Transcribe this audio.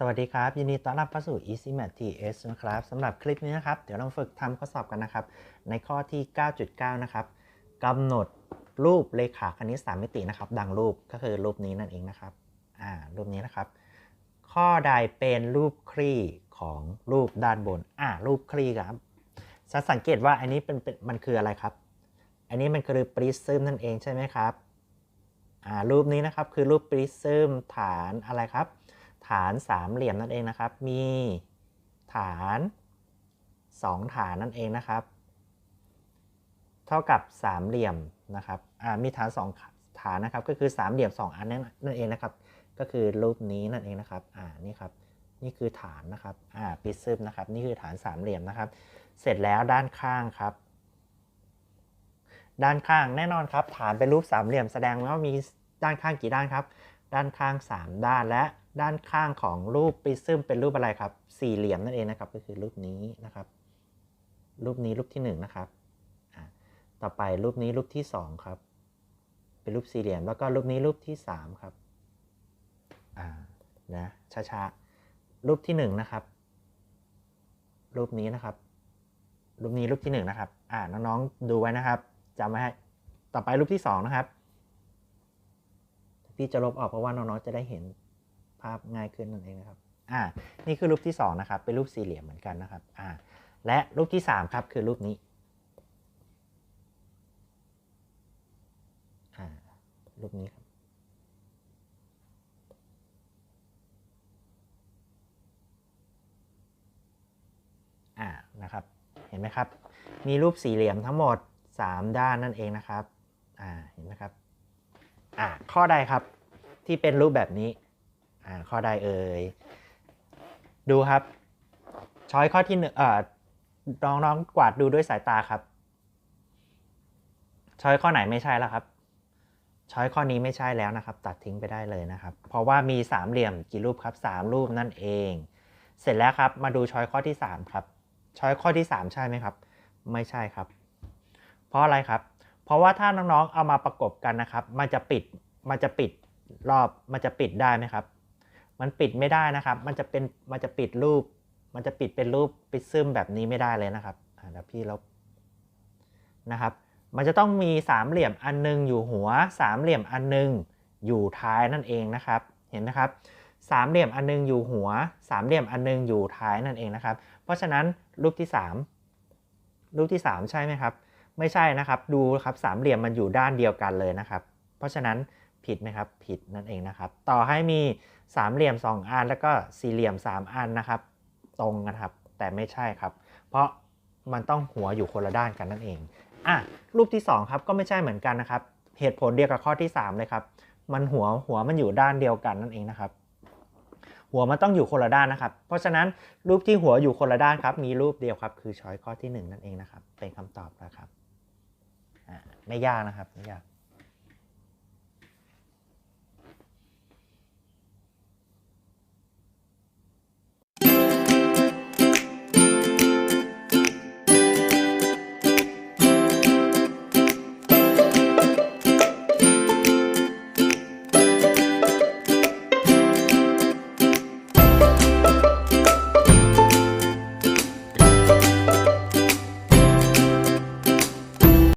สวัสดีครับ ยินดีต้อนรับเข้าสู่ Easy Math TS นะครับสำหรับคลิปนี้นะครับ เดี๋ยวเราฝึกทำข้อสอบกันนะครับ ในข้อที่ 9.9 นะครับกำหนดรูปเลขาคณิต3มิตินะครับ ดังรูปก็คือรูปนี้นั่นเองนะครับอ่ารูปนี้นะครับ ข้อใดเป็นรูปคลี่ของรูปด้านบนอ่ารูปคลี่ครับจะสังเกตว่าอันนี้เป็นเป็นมันคืออะไรครับ อันนี้มันคือปริซึมนั่นเองใช่ไหมครับอ่ารูปนี้นะครับคือรูปปริซึมฐานอะไรครับ ฐานสามเหลี่ยมนั่นเองนะครับ มีฐาน2ฐานนั่นเองนะครับ เท่ากับสามเหลี่ยมนะครับอ่ามีฐาน2ฐานนะครับ ก็คือสามเหลี่ยม2อันนั่นนั่นเองนะครับ ก็คือรูปนี้นั่นเองนะครับ อ่า นี่ครับ นี่คือฐานนะครับ อ่าปิซึมนะครับ นี่คือฐานสามเหลี่ยมนะครับ เสร็จแล้วด้านข้างครับ ด้านข้างแน่นอนครับ ฐานเป็นรูปสามเหลี่ยมแสดงว่ามีด้านข้างกี่ด้านครับ ด้านข้าง 3 ด้านและ ด้านข้างของรูปปริซึมเป็นรูปอะไรครับ สี่เหลี่ยมนั่นเองนะครับ ก็คือรูปนี้นะครับ รูปนี้รูปที่1นนะครับต่อไปรูปนี้รูปที่ 2 ครับ เป็นรูปสี่เหลี่ยม แล้วก็รูปนี้รูปที่ 3 ครับอ่านะช้าๆรูปที่ 1 นะครับ รูปนี้นะครับ รูปนี้รูปที่ 1 นะครับ อ่าน้องๆดูไว้นะครับจำไว้ให้ต่อไปรูปที่ 2 นะครับ พี่จะลบออกเพราะว่าน้องๆจะได้เห็น ภาพง่ายขึ้นนั่นเองนะครับอ่านี่คือรูปที่2นะครับเป็นรูปสี่เหลี่ยมเหมือนกันนะครับอ่าและรูปที่3ครับคือรูปนี้อ่ารูปนี้ครับอ่านะครับเห็นไหมครับ มีรูปสี่เหลี่ยมทั้งหมด 3 ด้านนั่นเองนะครับอ่าเห็นไหมครับอ่าข้อใดครับที่เป็นรูปแบบนี้ อ่าข้อใดเอ่ย ดูครับ ช้อยข้อที่หนึ่งเอ่อน้องน้องกวาดดูด้วยสายตาครับ ช้อยข้อไหนไม่ใช่แล้วครับ ช้อยข้อนี้ไม่ใช่แล้วนะครับ ตัดทิ้งไปได้เลยนะครับ เพราะว่ามีสามเหลี่ยมกี่รูปครับสามรูปนั่นเอง เสร็จแล้วครับ มาดูช้อยข้อที่สามครับ ช้อยข้อที่สามใช่ไหมครับ ไม่ใช่ครับ เพราะอะไรครับ เพราะว่าถ้าน้องๆเอามาประกบกันนะครับ มันจะปิด มันจะปิดรอบ มันจะปิดได้ไหมครับ มันปิดไม่ได้นะครับ มันจะเป็นมันจะปิดรูป มันจะปิดเป็นรูปปิดซึมแบบนี้ไม่ได้เลยนะครับอ่าเดี๋ยวพี่ลบนะครับ มันจะต้องมีสามเหลี่ยมอันนึงอยู่หัวสามเหลี่ยมอันนึงอยู่ท้ายนั่นเองนะครับ เห็นไหมครับสามเหลี่ยมอันนึงอยู่หัวสามเหลี่ยมอันนึงอยู่ท้ายนั่นเองนะครับ เพราะฉะนั้นรูปที่ 3 รูปที่ 3 ใช่ไหมครับ ไม่ใช่นะครับ ดูครับสามเหลี่ยมมันอยู่ด้านเดียวกันเลยนะครับ เพราะฉะนั้น ผิดไหมครับ ผิดนั่นเองนะครับ ต่อให้มีสามเหลี่ยม 2 อัน แล้วก็สี่เหลี่ยม 3 อันนะครับ ตรงนะครับ แต่ไม่ใช่ครับ เพราะมันต้องหัวอยู่คนละด้านกันนั่นเองอะรูปที่ 2 ครับก็ไม่ใช่เหมือนกันนะครับ เหตุผลเดียวกับข้อที่ 3 เลยครับ มันหัวหัวมันอยู่ด้านเดียวกันนั่นเองนะครับ หัวมันต้องอยู่คนละด้านนะครับ เพราะฉะนั้นรูปที่หัวอยู่คนละด้านครับ มีรูปเดียวครับ คือช้อยข้อที่ 1 นั่นเองนะครับ เป็นคำตอบนะครับไม่ยากนะครับไม่ยาก